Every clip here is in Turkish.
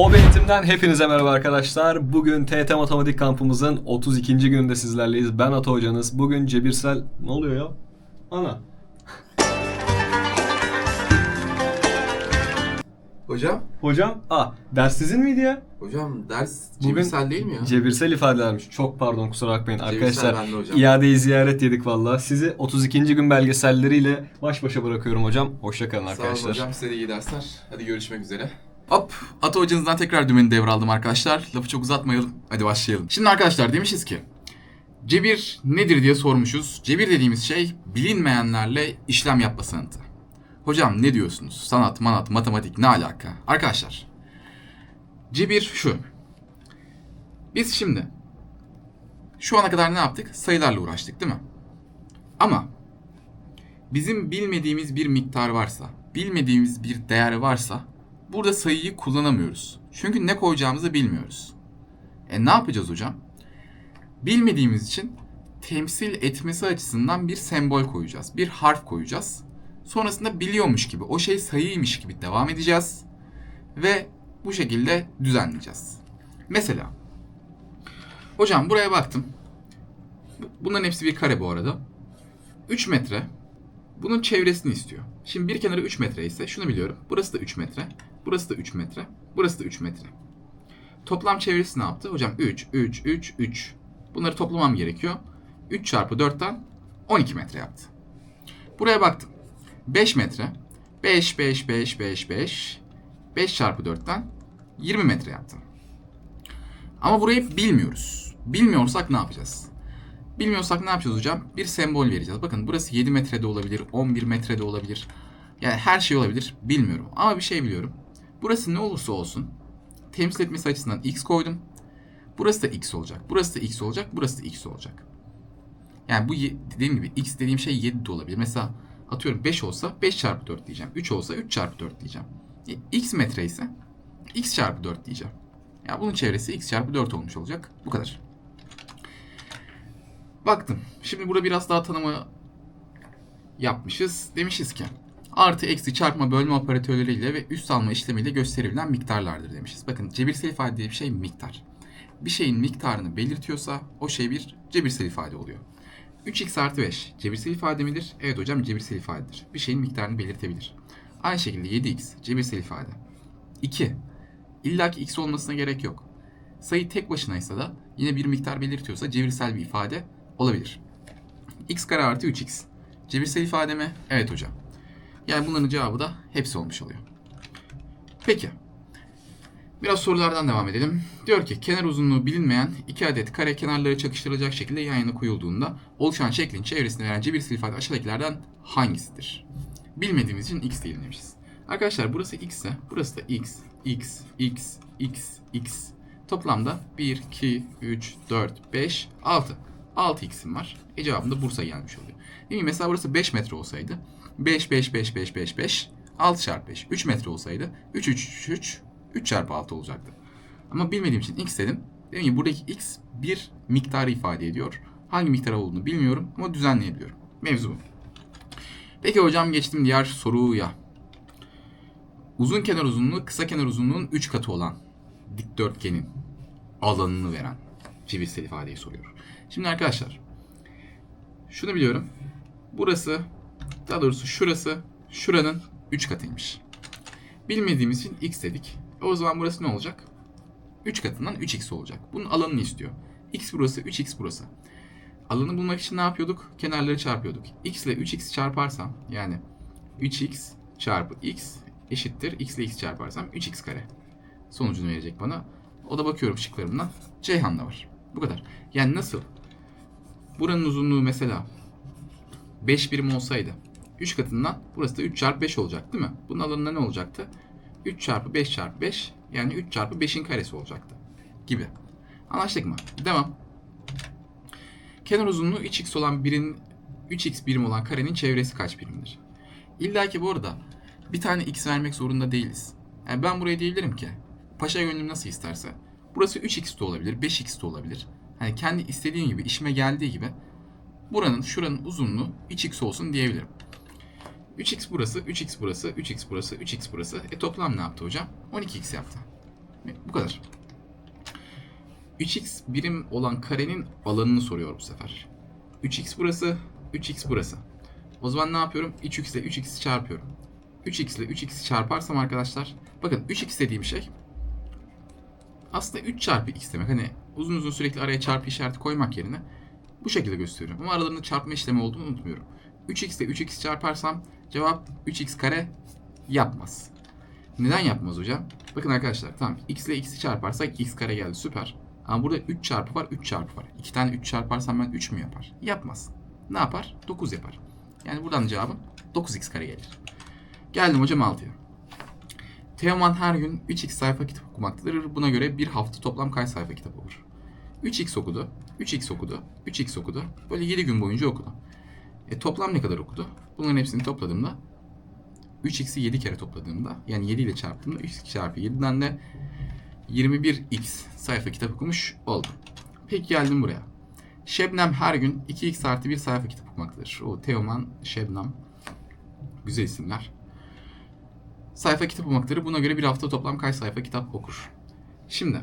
OB eğitimden hepinize merhaba arkadaşlar. Bugün TT Matematik kampımızın 32. gününde sizlerleyiz. Ben Ata hocanız. Bugün cebirsel... Ne oluyor ya? Ana. Hocam, Hocam, aa ders sizin miydi ya? hocam ders Bugün cebirsel değil mi ya? Cebirsel ifadelermiş. Çok pardon kusura bakmayın. Cebirsel Arkadaşlar bende hocam. iadeyi ziyaret yedik valla. Sizi 32. gün belgeselleriyle baş başa bırakıyorum hocam. Hoşçakalın Sağ olun arkadaşlar. hocam, size de iyi dersler. Hadi görüşmek üzere. Hop, Ata hocanızdan tekrar dümeni devraldım arkadaşlar. Lafı çok uzatmayalım, hadi başlayalım. Şimdi arkadaşlar demişiz ki, cebir nedir diye sormuşuz. Cebir dediğimiz şey bilinmeyenlerle işlem yapma sanatı. Hocam ne diyorsunuz? Sanat, manat, matematik ne alaka? Arkadaşlar, cebir şu. Biz şimdi şu ana kadar ne yaptık? Sayılarla uğraştık değil mi? Ama bizim bilmediğimiz bir miktar varsa, bilmediğimiz bir değer varsa burada sayıyı kullanamıyoruz. Çünkü ne koyacağımızı bilmiyoruz. E ne yapacağız hocam? Bilmediğimiz için temsil etmesi açısından bir sembol koyacağız. Bir harf koyacağız. Sonrasında biliyormuş gibi, o şey sayıymış gibi devam edeceğiz. Ve bu şekilde düzenleyeceğiz. Mesela Hocam buraya baktım. Bu- Bunların hepsi bir kare bu arada. 3 metre. Bunun çevresini istiyor. Şimdi bir kenarı 3 metre ise şunu biliyorum. Burası da 3 metre. Burası da 3 metre. Burası da 3 metre. Toplam çevresi ne yaptı? Hocam 3, 3, 3, 3. Bunları toplamam gerekiyor. 3 çarpı 4'ten 12 metre yaptı. Buraya baktım. 5 metre. 5, 5, 5, 5, 5. 5 çarpı 4'ten 20 metre yaptı. Ama burayı bilmiyoruz. Bilmiyorsak ne yapacağız? Bilmiyorsak ne yapacağız hocam? Bir sembol vereceğiz. Bakın burası 7 metrede olabilir, 11 metrede olabilir. Yani her şey olabilir. Bilmiyorum. Ama bir şey biliyorum. Burası ne olursa olsun temsil etmesi açısından x koydum. Burası da x olacak. Burası da x olacak. Burası da x olacak. Yani bu dediğim gibi x dediğim şey 7 de olabilir. Mesela atıyorum 5 olsa 5 çarpı 4 diyeceğim. 3 olsa 3 çarpı 4 diyeceğim. E, x metre ise x çarpı 4 diyeceğim. Ya bunun çevresi x çarpı 4 olmuş olacak. Bu kadar. Baktım. Şimdi burada biraz daha tanıma yapmışız. Demişiz ki artı eksi çarpma bölme operatörleriyle ve üst alma işlemiyle gösterilen miktarlardır demişiz. Bakın cebirsel ifade diye bir şey miktar. Bir şeyin miktarını belirtiyorsa o şey bir cebirsel ifade oluyor. 3x artı 5 cebirsel ifade midir? Evet hocam cebirsel ifadedir. Bir şeyin miktarını belirtebilir. Aynı şekilde 7x cebirsel ifade. 2 İlla ki x olmasına gerek yok. Sayı tek başınaysa da yine bir miktar belirtiyorsa cebirsel bir ifade olabilir. x kare artı 3x. Cebirsel ifade mi? Evet hocam. Yani bunların cevabı da hepsi olmuş oluyor. Peki. Biraz sorulardan devam edelim. Diyor ki kenar uzunluğu bilinmeyen iki adet kare kenarları çakıştırılacak şekilde yan yana koyulduğunda oluşan şeklin çevresini veren cebirsel ifade aşağıdakilerden hangisidir? Bilmediğimiz için x diyelim demişiz. Arkadaşlar burası x ise burası da x, x, x, x, x. Toplamda 1, 2, 3, 4, 5, 6. 6 x'im var. E cevabım da Bursa gelmiş oluyor. Değil mi? Mesela burası 5 metre olsaydı 5, 5, 5, 5, 5, 5, 6 çarpı 5. 3 metre olsaydı 3, 3, 3, 3, 3 çarpı 6 olacaktı. Ama bilmediğim için x dedim. Dedim ki buradaki x bir miktarı ifade ediyor. Hangi miktar olduğunu bilmiyorum ama düzenleyebiliyorum. Mevzu bu. Peki hocam geçtim diğer soruya. Uzun kenar uzunluğu kısa kenar uzunluğunun 3 katı olan dikdörtgenin alanını veren cebirsel ifadeyi soruyor. Şimdi arkadaşlar şunu biliyorum. Burası daha doğrusu şurası şuranın 3 katıymış. Bilmediğimiz için x dedik. E o zaman burası ne olacak? 3 katından 3x olacak. Bunun alanını istiyor. x burası, 3x burası. Alanı bulmak için ne yapıyorduk? Kenarları çarpıyorduk. x ile 3x çarparsam yani 3x çarpı x eşittir. x ile x çarparsam 3x kare. Sonucunu verecek bana. O da bakıyorum şıklarımdan. Ceyhan'da var. Bu kadar. Yani nasıl? Buranın uzunluğu mesela 5 birim olsaydı 3 katından burası da 3 çarpı 5 olacak değil mi? Bunun alanında ne olacaktı? 3 çarpı 5 çarpı 5 yani 3 çarpı 5'in karesi olacaktı. Gibi. Anlaştık mı? Devam. Kenar uzunluğu 3x olan birin 3x birim olan karenin çevresi kaç birimdir? İlla ki bu arada bir tane x vermek zorunda değiliz. Yani ben buraya diyebilirim ki paşa gönlüm nasıl isterse. Burası 3x de olabilir, 5x de olabilir. Hani kendi istediğim gibi, işime geldiği gibi buranın, şuranın uzunluğu 3x olsun diyebilirim. 3x burası, 3x burası, 3x burası, 3x burası. E toplam ne yaptı hocam? 12x yaptı. Bu kadar. 3x birim olan karenin alanını soruyor bu sefer. 3x burası, 3x burası. O zaman ne yapıyorum? 3x ile 3x'i çarpıyorum. 3x ile 3x'i çarparsam arkadaşlar, bakın 3x dediğim şey aslında 3 çarpı x demek. Hani uzun uzun sürekli araya çarpı işareti koymak yerine bu şekilde gösteriyorum. Ama aralarında çarpma işlemi olduğunu unutmuyorum. 3x ile 3x çarparsam cevap 3x kare yapmaz. Neden yapmaz hocam? Bakın arkadaşlar tamam x ile x'i çarparsak x kare geldi süper. Ama burada 3 çarpı var 3 çarpı var. 2 tane 3 çarparsam ben 3 mü yapar? Yapmaz. Ne yapar? 9 yapar. Yani buradan cevabım 9x kare gelir. Geldim hocam 6'ya. Teoman her gün 3x sayfa kitap okumaktadır. Buna göre bir hafta toplam kaç sayfa kitap okur? 3x okudu, 3x okudu, 3x okudu. Böyle 7 gün boyunca okudu. E toplam ne kadar okudu? Bunların hepsini topladığımda 3x'i 7 kere topladığımda yani 7 ile çarptığımda 3x çarpı 7'den de 21x sayfa kitap okumuş oldu. Peki geldim buraya. Şebnem her gün 2x artı 1 sayfa kitap okumaktadır. O Teoman, Şebnem. Güzel isimler. Sayfa kitap okumaktadır. Buna göre bir hafta toplam kaç sayfa kitap okur? Şimdi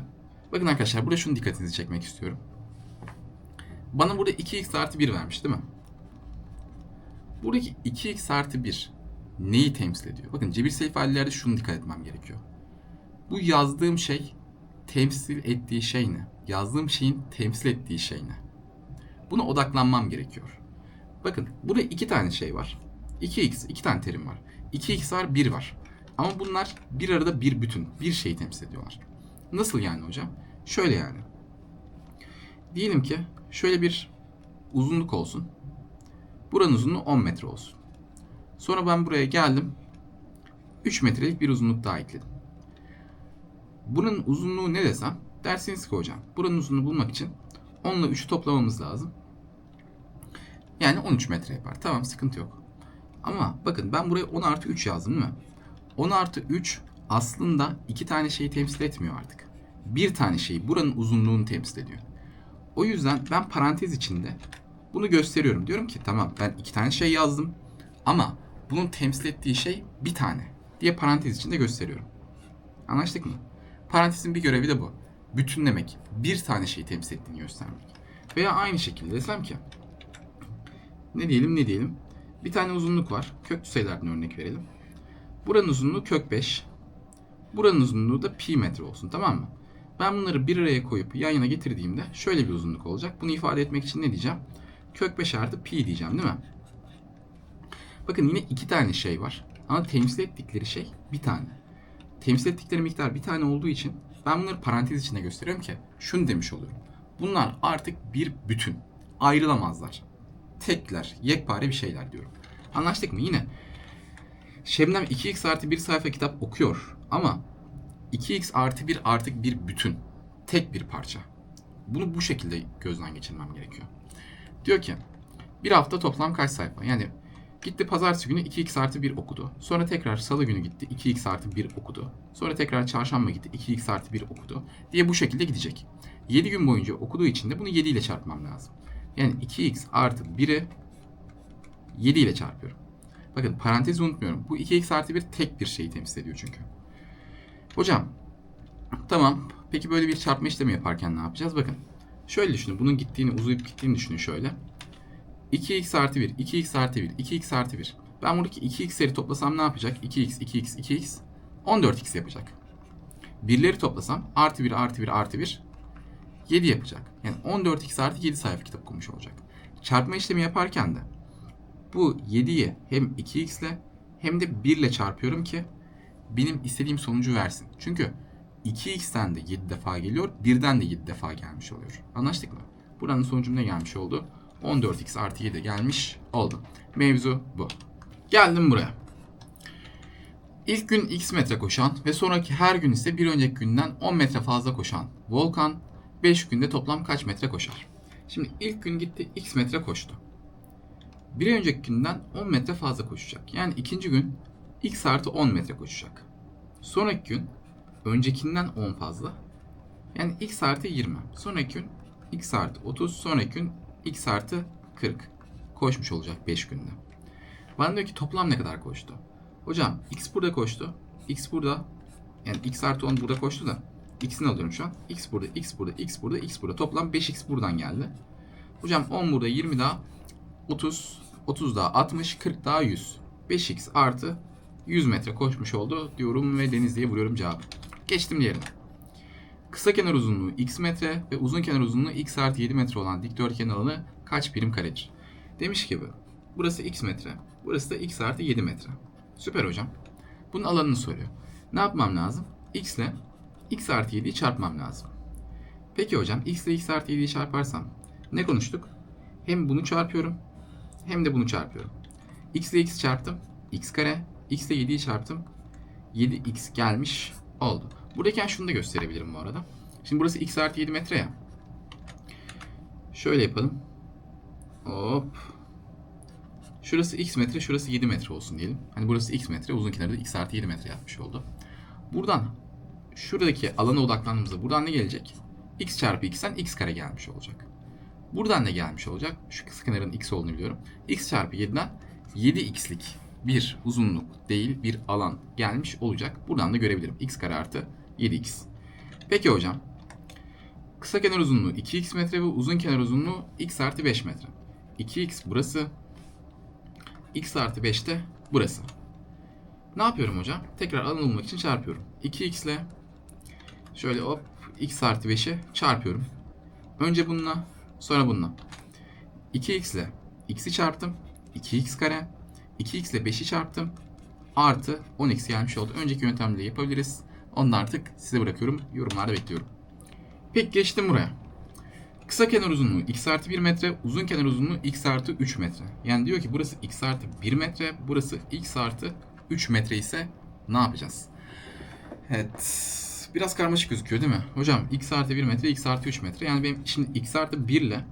bakın arkadaşlar burada şunu dikkatinizi çekmek istiyorum. Bana burada 2x artı 1 vermiş değil mi? Buradaki 2x artı 1 neyi temsil ediyor? Bakın cebirsel ifadelerde şunu dikkat etmem gerekiyor. Bu yazdığım şey temsil ettiği şey ne? Yazdığım şeyin temsil ettiği şey ne? Buna odaklanmam gerekiyor. Bakın burada iki tane şey var. 2x, iki tane terim var. 2x var, 1 var. Ama bunlar bir arada bir bütün, bir şeyi temsil ediyorlar. Nasıl yani hocam? Şöyle yani. Diyelim ki şöyle bir uzunluk olsun. Buranın uzunluğu 10 metre olsun. Sonra ben buraya geldim. 3 metrelik bir uzunluk daha ekledim. Bunun uzunluğu ne desem? Dersiniz ki hocam buranın uzunluğunu bulmak için 10 ile 3'ü toplamamız lazım. Yani 13 metre yapar. Tamam sıkıntı yok. Ama bakın ben buraya 10 artı 3 yazdım değil mi? 10 artı 3 aslında iki tane şeyi temsil etmiyor artık. Bir tane şeyi buranın uzunluğunu temsil ediyor. O yüzden ben parantez içinde bunu gösteriyorum. Diyorum ki tamam ben iki tane şey yazdım ama bunun temsil ettiği şey bir tane diye parantez içinde gösteriyorum. Anlaştık mı? Parantezin bir görevi de bu. Bütünlemek. Bir tane şeyi temsil ettiğini göstermek. Veya aynı şekilde desem ki ne diyelim ne diyelim. Bir tane uzunluk var. Köklü sayılardan örnek verelim. Buranın uzunluğu kök 5. Buranın uzunluğu da pi metre olsun tamam mı? Ben bunları bir araya koyup yan yana getirdiğimde şöyle bir uzunluk olacak. Bunu ifade etmek için ne diyeceğim? Kök 5 artı pi diyeceğim değil mi? Bakın yine iki tane şey var. Ama temsil ettikleri şey bir tane. Temsil ettikleri miktar bir tane olduğu için ben bunları parantez içinde gösteriyorum ki şunu demiş oluyorum. Bunlar artık bir bütün. Ayrılamazlar. Tekler, yekpare bir şeyler diyorum. Anlaştık mı? Yine Şebnem 2x artı 1 sayfa kitap okuyor ama 2x artı 1 artık bir bütün. Tek bir parça. Bunu bu şekilde gözden geçirmem gerekiyor. Diyor ki bir hafta toplam kaç sayfa? Yani gitti pazartesi günü 2x artı 1 okudu. Sonra tekrar salı günü gitti 2x artı 1 okudu. Sonra tekrar çarşamba gitti 2x artı 1 okudu. Diye bu şekilde gidecek. 7 gün boyunca okuduğu için de bunu 7 ile çarpmam lazım. Yani 2x artı 1'i 7 ile çarpıyorum. Bakın parantezi unutmuyorum. Bu 2x artı 1 tek bir şeyi temsil ediyor çünkü. Hocam tamam peki böyle bir çarpma işlemi yaparken ne yapacağız? Bakın şöyle düşünün. Bunun gittiğini uzayıp gittiğini düşünün şöyle. 2x artı 1, 2x artı 1, 2x artı 1. Ben buradaki 2x'leri toplasam ne yapacak? 2x, 2x, 2x. 14x yapacak. Birleri toplasam artı 1, artı 1, artı 1. 7 yapacak. Yani 14x artı 7 sayfa kitap okumuş olacak. Çarpma işlemi yaparken de bu 7'yi hem 2x ile hem de 1 ile çarpıyorum ki benim istediğim sonucu versin. Çünkü 2x'ten de 7 defa geliyor, 1'den de 7 defa gelmiş oluyor. Anlaştık mı? Buranın sonucum ne gelmiş oldu? 14x artı 7 gelmiş oldu. Mevzu bu. Geldim buraya. İlk gün x metre koşan ve sonraki her gün ise bir önceki günden 10 metre fazla koşan Volkan 5 günde toplam kaç metre koşar? Şimdi ilk gün gitti x metre koştu. Bir önceki günden 10 metre fazla koşacak. Yani ikinci gün x artı 10 metre koşacak. Sonraki gün öncekinden 10 fazla. Yani x artı 20. Sonraki gün x artı 30. Sonraki gün x artı 40 koşmuş olacak 5 günde. Bana diyor ki toplam ne kadar koştu? Hocam x burada koştu. X burada. Yani x artı 10 burada koştu da. X'ini alıyorum şu an. X burada, X burada, X burada, X burada. Toplam 5X buradan geldi. Hocam 10 burada, 20 daha 30, 30 daha 60, 40 daha 100. 5X artı 100 metre koşmuş oldu diyorum ve Denizli'ye vuruyorum cevabı. Geçtim diğerine. Kısa kenar uzunluğu x metre ve uzun kenar uzunluğu x artı 7 metre olan dikdörtgen alanı kaç birim karedir? Demiş ki bu. Burası x metre. Burası da x artı 7 metre. Süper hocam. Bunun alanını soruyor. Ne yapmam lazım? x ile x artı 7'yi çarpmam lazım. Peki hocam x ile x artı 7'yi çarparsam ne konuştuk? Hem bunu çarpıyorum hem de bunu çarpıyorum. x ile x çarptım. x kare. X ile 7'yi çarptım. 7x gelmiş oldu. Buradayken şunu da gösterebilirim bu arada. Şimdi burası x artı 7 metre ya. Şöyle yapalım. Hop. Şurası x metre, şurası 7 metre olsun diyelim. Hani burası x metre, uzun kenarı da x artı 7 metre yapmış oldu. Buradan şuradaki alana odaklandığımızda buradan ne gelecek? x çarpı x'ten x kare gelmiş olacak. Buradan ne gelmiş olacak? Şu kısa kenarın x olduğunu biliyorum. x çarpı 7'den 7x'lik bir uzunluk değil bir alan gelmiş olacak. Buradan da görebilirim. x kare artı 7x. Peki hocam. Kısa kenar uzunluğu 2x metre ve uzun kenar uzunluğu x artı 5 metre. 2x burası. x artı 5 de burası. Ne yapıyorum hocam? Tekrar alan bulmak için çarpıyorum. 2x ile şöyle hop x artı 5'i çarpıyorum. Önce bununla sonra bununla. 2x ile x'i çarptım. 2x kare. 2x ile 5'i çarptım. Artı 10x gelmiş oldu. Önceki yöntemle yapabiliriz. Onu artık size bırakıyorum. Yorumlarda bekliyorum. Peki geçtim buraya. Kısa kenar uzunluğu x artı 1 metre, uzun kenar uzunluğu x artı 3 metre. Yani diyor ki burası x artı 1 metre, burası x artı 3 metre ise ne yapacağız? Evet. Biraz karmaşık gözüküyor değil mi? Hocam x artı 1 metre, x artı 3 metre. Yani benim şimdi x artı 1 ile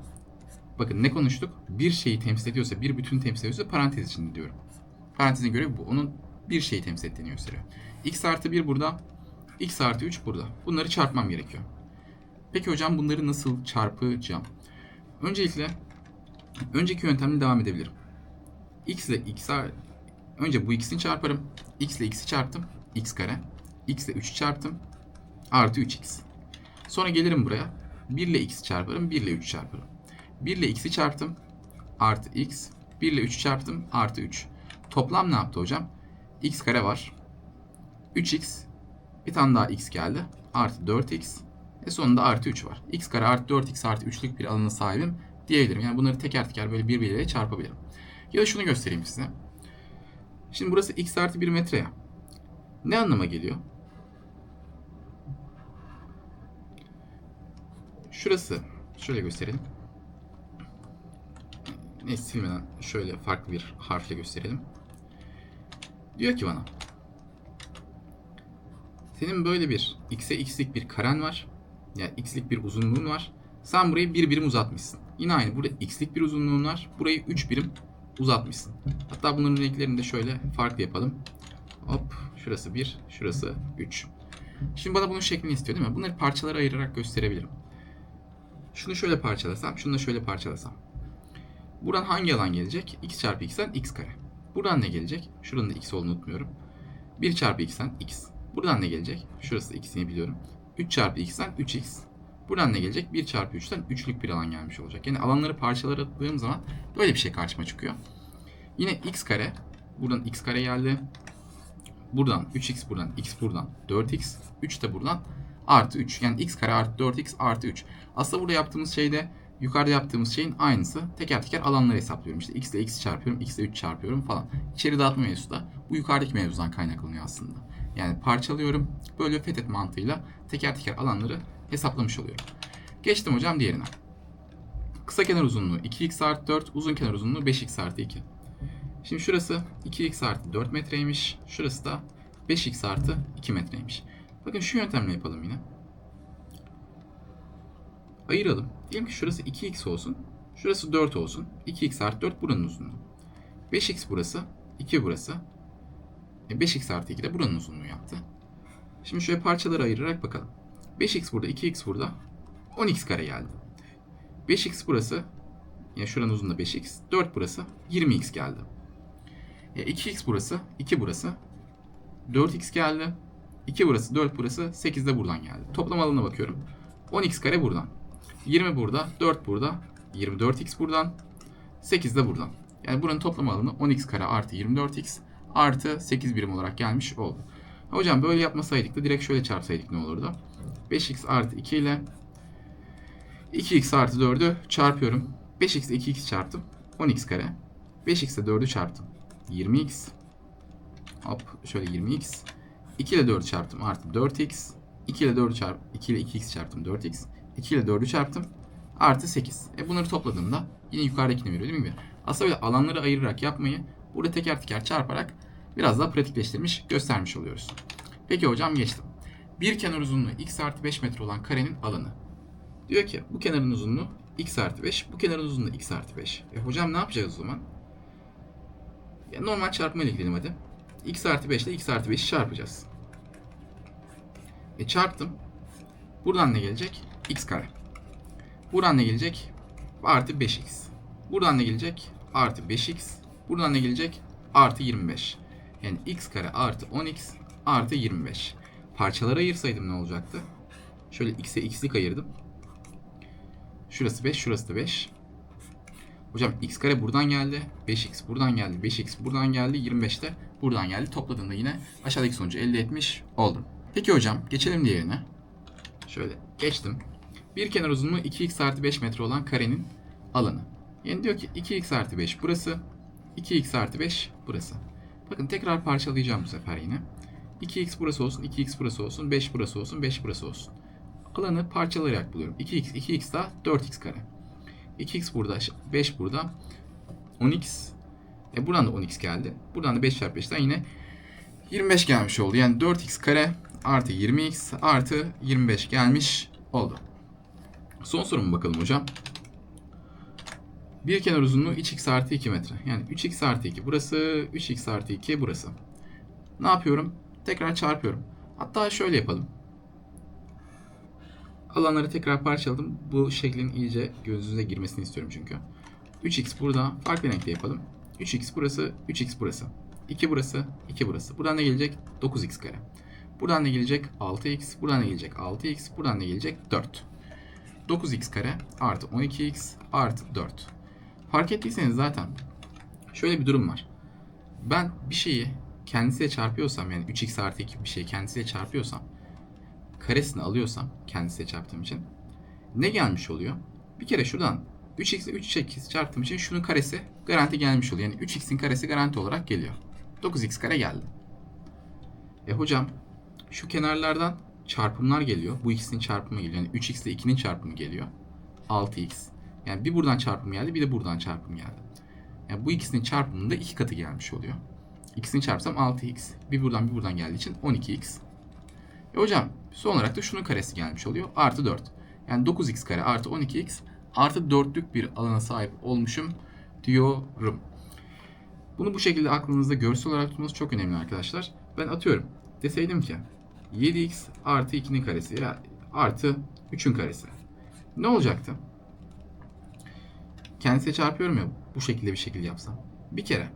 bakın ne konuştuk? Bir şeyi temsil ediyorsa, bir bütün temsil ediyorsa parantez içinde diyorum. Parantezin görevi bu. Onun bir şeyi temsil ettiğini gösteriyor. x artı 1 burada, x artı 3 burada. Bunları çarpmam gerekiyor. Peki hocam bunları nasıl çarpacağım? Öncelikle önceki yöntemle devam edebilirim. x ile x önce bu x'ini çarparım. x ile x'i çarptım. x kare. x ile 3'ü çarptım. Artı 3x. Sonra gelirim buraya. 1 ile x'i çarparım. 1 ile 3'ü çarparım. 1 ile x'i çarptım. Artı x. 1 ile 3'ü çarptım. Artı 3. Toplam ne yaptı hocam? x kare var. 3x. Bir tane daha x geldi. Artı 4x. Ve sonunda artı 3 var. x kare artı 4x artı 3'lük bir alana sahibim diyebilirim. Yani bunları teker teker böyle birbirleriyle çarpabilirim. Ya da şunu göstereyim size. Şimdi burası x artı 1 metre ya. Ne anlama geliyor? Şurası. Şöyle gösterelim. Neyse silmeden şöyle farklı bir harfle gösterelim. Diyor ki bana. Senin böyle bir x'e x'lik bir karen var. Yani x'lik bir uzunluğun var. Sen burayı bir birim uzatmışsın. Yine aynı. Burada x'lik bir uzunluğun var. Burayı 3 birim uzatmışsın. Hatta bunların renklerini de şöyle farklı yapalım. Hop. Şurası 1, şurası 3. Şimdi bana bunun şeklini istiyor değil mi? Bunları parçalara ayırarak gösterebilirim. Şunu şöyle parçalasam, şunu da şöyle parçalasam. Buradan hangi alan gelecek? x çarpı x'ten x kare. Buradan ne gelecek? Şuranın da x olduğunu unutmuyorum. 1 çarpı x'ten x. Buradan ne gelecek? Şurası x'ini biliyorum. 3 çarpı x'ten 3x. Buradan ne gelecek? 1 çarpı 3'ten 3'lük bir alan gelmiş olacak. Yani alanları parçaladığım zaman böyle bir şey karşıma çıkıyor. Yine x kare. Buradan x kare geldi. Buradan 3x buradan x buradan 4x. 3 de buradan artı 3. Yani x kare artı 4x artı 3. Aslında burada yaptığımız şey de yukarıda yaptığımız şeyin aynısı. Teker teker alanları hesaplıyorum. İşte x ile x çarpıyorum, x ile 3 çarpıyorum falan. İçeri dağıtma mevzusu da bu yukarıdaki mevzudan kaynaklanıyor aslında. Yani parçalıyorum. Böyle fethet mantığıyla teker teker alanları hesaplamış oluyorum. Geçtim hocam diğerine. Kısa kenar uzunluğu 2x artı 4, uzun kenar uzunluğu 5x artı 2. Şimdi şurası 2x artı 4 metreymiş. Şurası da 5x artı 2 metreymiş. Bakın şu yöntemle yapalım yine. Ayıralım. Diyelim ki şurası 2x olsun. Şurası 4 olsun. 2x artı 4 buranın uzunluğu. 5x burası. 2 burası. E 5x artı 2 de buranın uzunluğu yaptı. Şimdi şöyle parçalara ayırarak bakalım. 5x burada, 2x burada. 10x kare geldi. 5x burası. Yani şuranın uzunluğu 5x. 4 burası. 20x geldi. E 2x burası. 2 burası. 4x geldi. 2 burası, 4 burası, 8 de buradan geldi. Toplam alanına bakıyorum. 10x kare buradan. 20 burada, 4 burada, 24x buradan, 8 de buradan. Yani buranın toplam alanı 10x kare artı 24x artı 8 birim olarak gelmiş oldu. Hocam böyle yapmasaydık da direkt şöyle çarpsaydık ne olurdu? 5x artı 2 ile 2x artı 4'ü çarpıyorum. 5x ile 2x çarptım. 10x kare. 5x ile 4'ü çarptım. 20x. Hop şöyle 20x. 2 ile 4 çarptım artı 4x. 2 ile 4 çarp 2 ile 2x çarptım 4x. 2 ile 4'ü çarptım artı 8. E bunları topladığımda yine yukarıdakini veriyor değil mi? Aslında böyle alanları ayırarak yapmayı burada teker teker çarparak biraz daha pratikleştirmiş göstermiş oluyoruz. Peki hocam geçtim. Bir kenar uzunluğu x artı 5 metre olan karenin alanı. Diyor ki bu kenarın uzunluğu x artı 5, bu kenarın uzunluğu x artı 5. E hocam ne yapacağız o zaman? Ya normal çarpma ile gidelim hadi. x artı 5 ile x artı 5'i çarpacağız. E çarptım. Buradan ne gelecek? X kare. Buradan ne gelecek? Artı 5x. Buradan ne gelecek? Artı 5x. Buradan ne gelecek? Artı 25. Yani x kare artı 10x artı 25. Parçalara ayırsaydım ne olacaktı? Şöyle x'e x'lik ayırdım. Şurası 5, şurası da 5. Hocam x kare buradan geldi. 5x buradan geldi. 5x buradan geldi. 25 de buradan geldi. Topladığında yine aşağıdaki sonucu elde etmiş oldum. Peki hocam geçelim diğerine. Şöyle geçtim. Bir kenar uzunluğu 2x artı 5 metre olan karenin alanı. Yani diyor ki 2x artı 5 burası. 2x artı 5 burası. Bakın tekrar parçalayacağım bu sefer yine. 2x burası olsun, 2x burası olsun, 5 burası olsun, 5 burası olsun. Alanı parçalayarak buluyorum. 2x, 2x daha 4x kare. 2x burada, 5 burada. 10x. E buradan da 10x geldi. Buradan da 5 çarpı 5'ten yine 25 gelmiş oldu. Yani 4x kare artı 20x artı 25 gelmiş oldu. Son soruma bakalım hocam. Bir kenar uzunluğu 3x artı 2 metre. Yani 3x artı 2 burası, 3x artı 2 burası. Ne yapıyorum? Tekrar çarpıyorum. Hatta şöyle yapalım. Alanları tekrar parçaladım. Bu şeklin iyice gözünüze girmesini istiyorum çünkü. 3x burada farklı renkte yapalım. 3x burası, 3x burası. 2 burası, 2 burası. Buradan ne gelecek? 9x kare. Buradan ne gelecek? 6x. Buradan ne gelecek? 6x. Buradan ne gelecek? 4. 9x kare artı 12x artı 4. Fark ettiyseniz zaten şöyle bir durum var. Ben bir şeyi kendisiyle çarpıyorsam yani 3x artı 2 bir şeyi kendisiyle çarpıyorsam karesini alıyorsam kendisiyle çarptığım için ne gelmiş oluyor? Bir kere şuradan 3x ile 3x çarptığım için şunun karesi garanti gelmiş oluyor. Yani 3x'in karesi garanti olarak geliyor. 9x kare geldi. E hocam şu kenarlardan çarpımlar geliyor. Bu ikisinin çarpımı geliyor. Yani 3x ile 2'nin çarpımı geliyor. 6x. Yani bir buradan çarpım geldi bir de buradan çarpım geldi. Yani bu ikisinin çarpımında iki katı gelmiş oluyor. İkisini çarpsam 6x. Bir buradan bir buradan geldiği için 12x. E hocam son olarak da şunun karesi gelmiş oluyor. Artı 4. Yani 9x kare artı 12x artı 4'lük bir alana sahip olmuşum diyorum. Bunu bu şekilde aklınızda görsel olarak tutmanız çok önemli arkadaşlar. Ben atıyorum. Deseydim ki 7x artı 2'nin karesi ya artı 3'ün karesi. Ne olacaktı? Kendisiyle çarpıyorum ya bu şekilde bir şekilde yapsam. Bir kere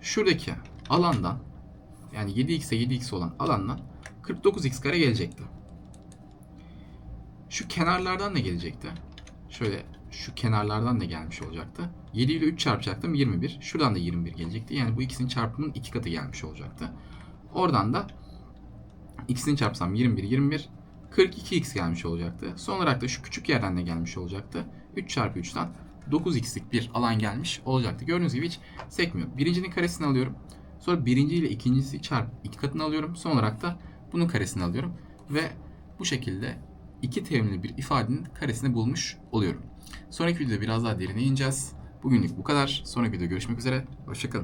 şuradaki alandan yani 7x'e 7x olan alandan 49x kare gelecekti. Şu kenarlardan ne gelecekti? Şöyle şu kenarlardan da gelmiş olacaktı. 7 ile 3 çarpacaktım 21. Şuradan da 21 gelecekti. Yani bu ikisinin çarpımının iki katı gelmiş olacaktı. Oradan da x'ini çarpsam 21 21 42x gelmiş olacaktı. Son olarak da şu küçük yerden de gelmiş olacaktı. 3 çarpı 3'ten 9x'lik bir alan gelmiş olacaktı. Gördüğünüz gibi hiç sekmiyor. Birincinin karesini alıyorum. Sonra birinci ile ikincisi çarp iki katını alıyorum. Son olarak da bunun karesini alıyorum. Ve bu şekilde iki terimli bir ifadenin karesini bulmuş oluyorum. Sonraki videoda biraz daha derine ineceğiz. Bugünlük bu kadar. Sonraki videoda görüşmek üzere. Hoşçakalın.